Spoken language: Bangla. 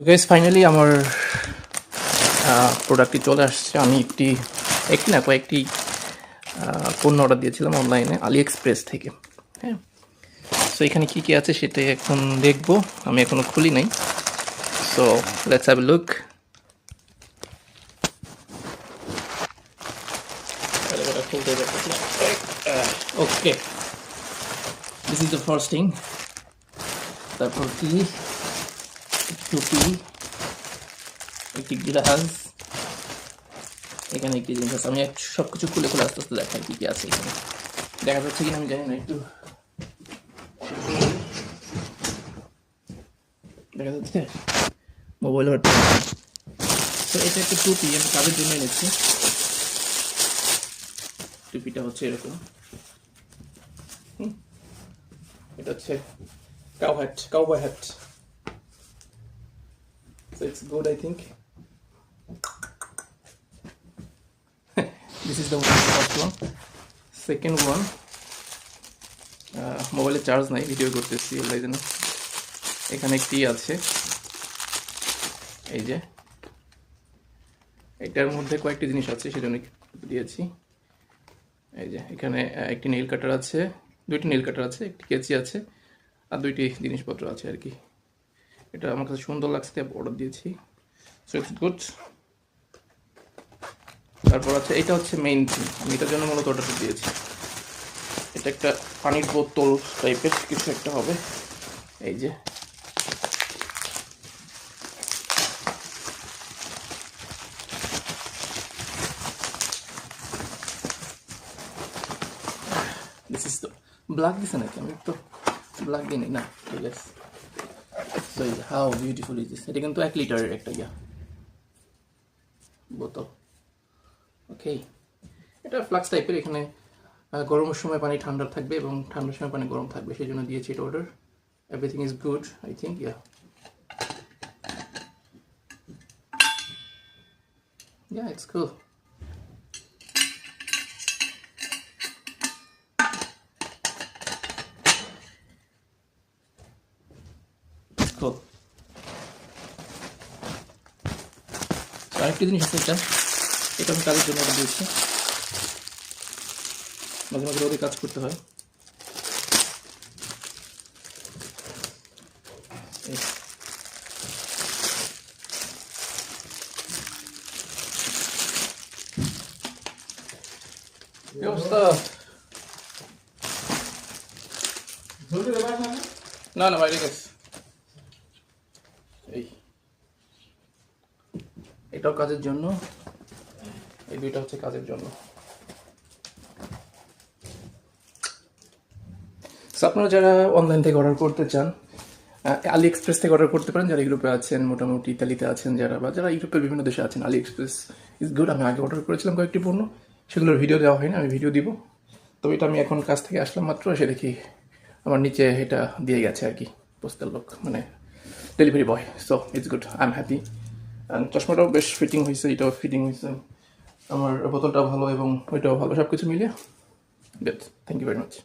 গাইস ফাইনালি আমার প্রোডাক্টটি চলে আসছে। আমি একটি একটি না কয়েকটি পণ্য অর্ডার দিয়েছিলাম অনলাইনে আলি এক্সপ্রেস থেকে হ্যাঁ? সো এখানে কী কী আছে সেটা এখন দেখব। আমি এখনও খুলি নাই। So let's have look okay this is the first thing তারপর কি? টুপি, একটি গ্লাস, এখানে একটি জিনিস আছে। আমি সব কিছু খুলে খুলে আস্তে আস্তে দেখাই কি কি আছে এখানে। দেখা যাচ্ছে কিনা আমি জানি না, একটু দেখা যাচ্ছে? মোবাইল তো এটা একটা টুপি, আমি কাজের জন্য এনেছি। টুপিটা হচ্ছে এরকম। এটা হচ্ছে cow hat cowboy hat So it's good, I think. this is the first one. Second one. মোবাইলে চার্জ নাই ভিডিও করতেছি এই জন্য এখানে একটি আছে এই যে এটার মধ্যে কয়েকটি জিনিস আছে সেজন্য দিয়েছি এই যে এখানে একটি নীল কাটার আছে দুইটি নীল কাটার আছে একটি কেচি আছে আর দুইটি জিনিসপত্র আছে আর কি এটা আমার কাছে সুন্দর লাগছে, তাই অর্ডার দিয়েছি। সো ইটস গুড তারপর আছে, এটা হচ্ছে মেইন থিং আমি এটার জন্য মূলত অর্ডারটা দিয়েছি। এটা একটা পানির বোতল টাইপের কিছু একটা হবে। এই যে। ব্ল্যাক দিছে নাকি? আমি তো ব্ল্যাক দিই না, ঠিক আছে। So how beautiful is this এটা কিন্তু এক লিটারের একটা ইয়া। বোতল। ওকে এটা ফ্লাক্স টাইপের এখানে গরমের সময় পানি ঠান্ডা থাকবে এবং ঠান্ডার সময় পানি গরম থাকবে সেই জন্য দিয়েছি এটা order everything is good I think yeah Yeah, it's cool. It's আরেকটি জিনিস আছে এটা এটা আমি কাজের জন্য দিয়েছি। মাঝে মাঝে রোদে কাজ করতে হয়। এই। অবস্থা? না না বাইরে গেছে। এটাও কাজের জন্য। এই দুইটা হচ্ছে কাজের জন্য। আপনারা যারা অনলাইন থেকে অর্ডার করতে চান আলি এক্সপ্রেস থেকে অর্ডার করতে পারেন, যারা ইউরোপে আছেন, মোটামুটি ইতালিতে আছেন যারা, বা যারা ইউরোপের বিভিন্ন দেশে আছেন আলি এক্সপ্রেস ইজ গুড আমি আগে অর্ডার করেছিলাম কয়েকটি পণ্য, সেগুলোর ভিডিও দেওয়া হয়নি, আমি ভিডিও দিব। তবে এটা আমি এখন কাজ থেকে আসলাম মাত্র, এসে দেখি আমার নিচে এটা দিয়ে গেছে আর কি পোস্টাল লোক মানে delivery boy so it's good I am happy চশমাটাও বেশ ফিটিং হয়েছে, এটাও ফিটিং হয়েছে। আমার বোতলটা ভালো এবং ওইটাও ভালো। সব কিছু মিলিয়ে good thank you very much